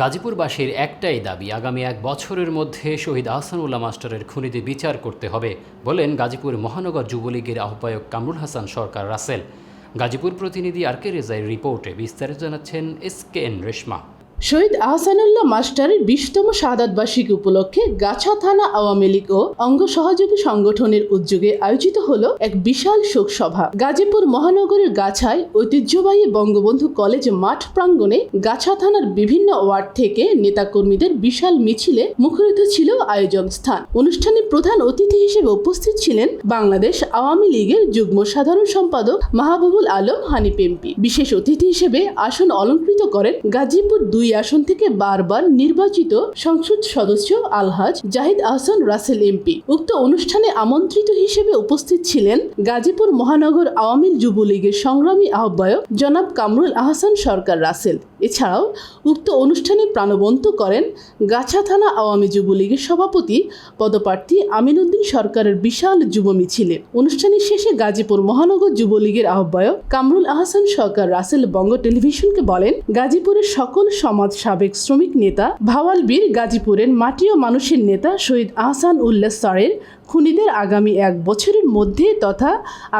গাজীপুরবাসীর একটাই দাবি, আগামী এক বছরের মধ্যে শহীদ আহসানুল্লাহ মাস্টারের খুনিতে বিচার করতে হবে বলেন গাজীপুর মহানগর যুবলীগের আহ্বায়ক কামরুল হাসান সরকার রাসেল। গাজীপুর প্রতিনিধি আর কে রেজাই রিপোর্টে বিস্তারিত জানাচ্ছেন এস কে এন রেশমা। শহীদ আহসানুল্লাহ মাস্টারের বিশতম শাহাদাত বার্ষিকী উপলক্ষে গাছা থানা আওয়ামী লীগ ও অঙ্গ সহযোগী সংগঠনের উদ্যোগে আয়োজিত হল এক বিশাল শোক সভা। গাজীপুর মহানগরের গাছায় ঐতিহ্যবাহী বঙ্গবন্ধু কলেজ মাঠ প্রাঙ্গণে গাছা থানার বিভিন্ন ওয়ার্ড থেকে নেতাকর্মীদের বিশাল মিছিলে মুখরিত ছিল আয়োজন স্থান। অনুষ্ঠানে প্রধান অতিথি হিসেবে উপস্থিত ছিলেন বাংলাদেশ আওয়ামী লীগের যুগ্ম সাধারণ সম্পাদক মাহবুবুল আলম হানিফ এমপি। বিশেষ অতিথি হিসেবে আসন অলঙ্কৃত করেন গাজীপুর দুই আসন থেকে বারবার নির্বাচিত সংসদ সদস্য আলহাজ জাহিদ আহসান রাসেল এমপি। উক্ত অনুষ্ঠানে আমন্ত্রিত হিসেবে উপস্থিত ছিলেন গাজীপুর মহানগর আওয়ামী যুবলীগের সংগ্রামী আহ্বায়ক জনাব কামরুল আহসান সরকার রাসেল। এছাড়াও উক্ত অনুষ্ঠানে প্রাণবন্ত করেন গাছা থানা আওয়ামী যুবলীগের সভাপতি পদপ্রার্থী আমিনুদ্দিন সরকারের বিশাল যুব মিছিলে। অনুষ্ঠানের শেষে গাজীপুর মহানগর যুবলীগের আহ্বায়ক কামরুল আহসান সরকার রাসেল বঙ্গ টেলিভিশনকে বলেন, গাজীপুরের সকল সমাজ সাবেক শ্রমিক নেতা, ভাওয়াল বীর গাজীপুরের মাটি ও মানুষের নেতা শহীদ আহসান উল্লাহ স্যারের খুনিদের আগামী এক বছরের মধ্যে তথা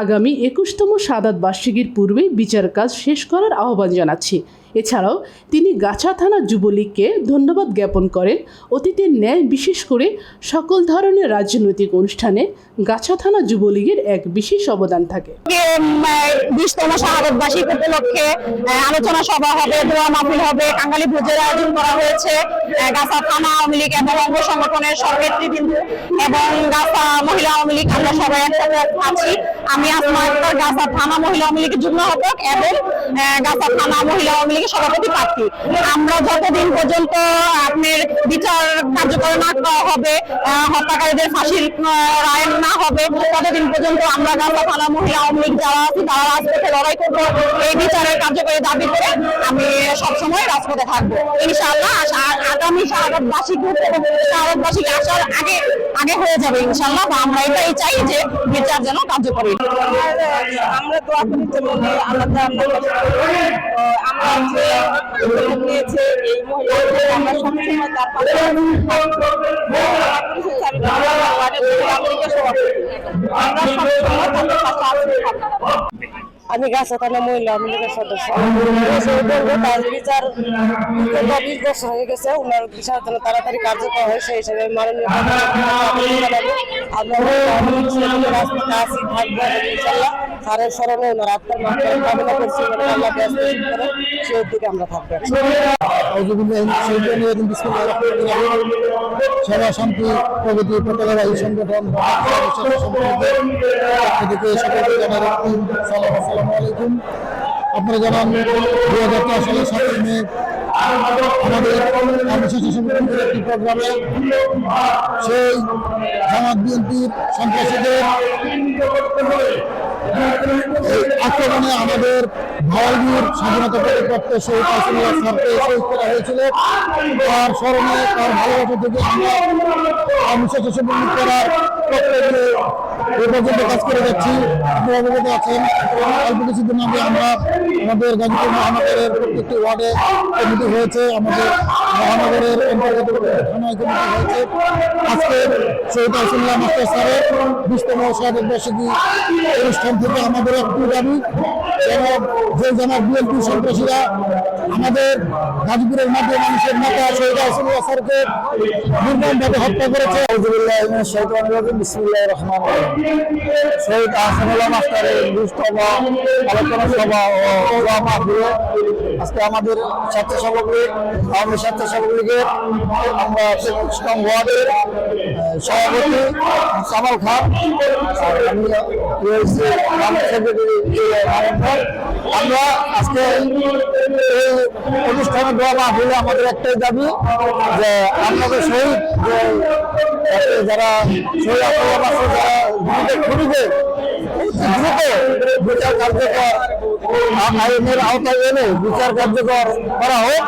আগামী একুশতম সাদাত বার্ষিকীর পূর্বে বিচার কাজ শেষ করার আহ্বান জানাচ্ছি। এছাড়াও তিনি গাছা থানা যুবলীগকে ধন্যবাদ জ্ঞাপন করেন। অতীতের ন্যায় বিশেষ করে সকল ধরনের রাজনৈতিক অনুষ্ঠানে গাছা থানা যুবলীগের এক বিশেষ অবদান থাকে। বিশতম শাহাদত বার্ষিক উপলক্ষে আলোচনা সভা হবে, দোয়া মাহফিল হবে ভোজের আয়োজন করা হয়েছে। গাছা থানা আওয়ামী লীগ এবং অঙ্গ সংগঠনের এবং গাছা মহিলা আওয়ামী লীগ, আমরা সবাই একসাথে আছি। আমি আসমা গাছা থানা মহিলা আওয়ামী লীগের যুগ্ম আহ্বায়ক এবং গাছা থানা মহিলা আওয়ামী লীগের সভাপতি প্রার্থী। আমরা যতদিন পর্যন্ত আপনার বিচার কার্যকর না হবে হত্যাকারীদের ফাঁসির রায় না হবে, ততদিন পর্যন্ত আমরা গাছা থানা মহিলা, আওয়ামী লীগ যারা আছি, তারা রাজপথে লড়াই করব। এই বিচারের কার্যকরী দাবি করে আমি সবসময় রাজপথে থাকব। ইনশাআল্লাহ আগামী এবং শাহাদত আসার আগে আগে হয়ে যাবে ইনশাআল্লাহ, বা আমরা এটাই চাই যে বিচার যেন কার্যকরী আমরা দোয়া করি আমরা উদ্যোগ নিয়েছে এই আমরা সবসময় তার পাশে। আমার আমি সবসময় তাদের পাশে। আমি গাছা থানা মহিলা আওয়ামী সদস্য তার বিচার বিশ বছর হয়ে গেছে ওনার বিচার যেন তাড়াতাড়ি কার্যকর হয় সেই হিসেবে মাননীয় আমরা রাজপথে আছি থাকব ইনশাল্লাহ স্যারের স্মরণে ওনার আত্মার মাত্রা কামনা করছি আল্লাহ ব্যস্ত করে সেই দিকে আমরা থাকব। আপনারা জানান দু হাজার চার সালের সাতই মে আমাদের কর্মসূচি সংগঠনের একটি প্রোগ্রামে সেই জামাত বিএনপির সন্ত্রাসীদের আক্রমণে আমাদের ভাওয়ালবীর স্বাধীনতা শহীদ করা হয়েছিল। তার স্মরণে তার ভালোবাসা থেকে আমরা কর্মসূচি করার পক্ষে এ পর্যন্ত কাজ করে যাচ্ছি। আপনারা অবগত আছেন। অল্প কিছুদিন আগে আমরা আমাদের গাজীপুর মহানগরের প্রত্যেকটি ওয়ার্ডে কমিটি হয়েছে আমাদের মহানগরের থানায় কমিটি হয়েছে। আজকে শহীদ আসিল্লাহ মাস্টার স্যারের বিশতম স্বাগত বার্ষিকী অনুষ্ঠান থেকে আমাদের একটি দাবি, যেন যে জামাত বিএনপি সন্ত্রাসীরা আমাদের গাজীপুরের মাধ্যমে মানুষের নেতা শহীদ আসিল্লাহ স্যারকে নির্মমভাবে হত্যা করেছে। শহীদ আহসানুল্লাহ মাস্টারের বিশতম আলোচনা সভা ও মাহফিলে আজকে আমাদের স্বেচ্ছাসেবক লীগ আওয়ামী স্বেচ্ছাসেবক লীগের আমরা ওয়ার্ডের সভাপতি কামাল খান আমার আজকে এই অনুষ্ঠানে দোয়া মাহফিলে আমাদের একটাই দাবি যে আমাদের শহীদ যে যারা শহীদ মাসে যারা খুনিদের দ্রুত বিচার কার্যকর আইনের আওতায় এনে বিচার কার্যকর করা হোক।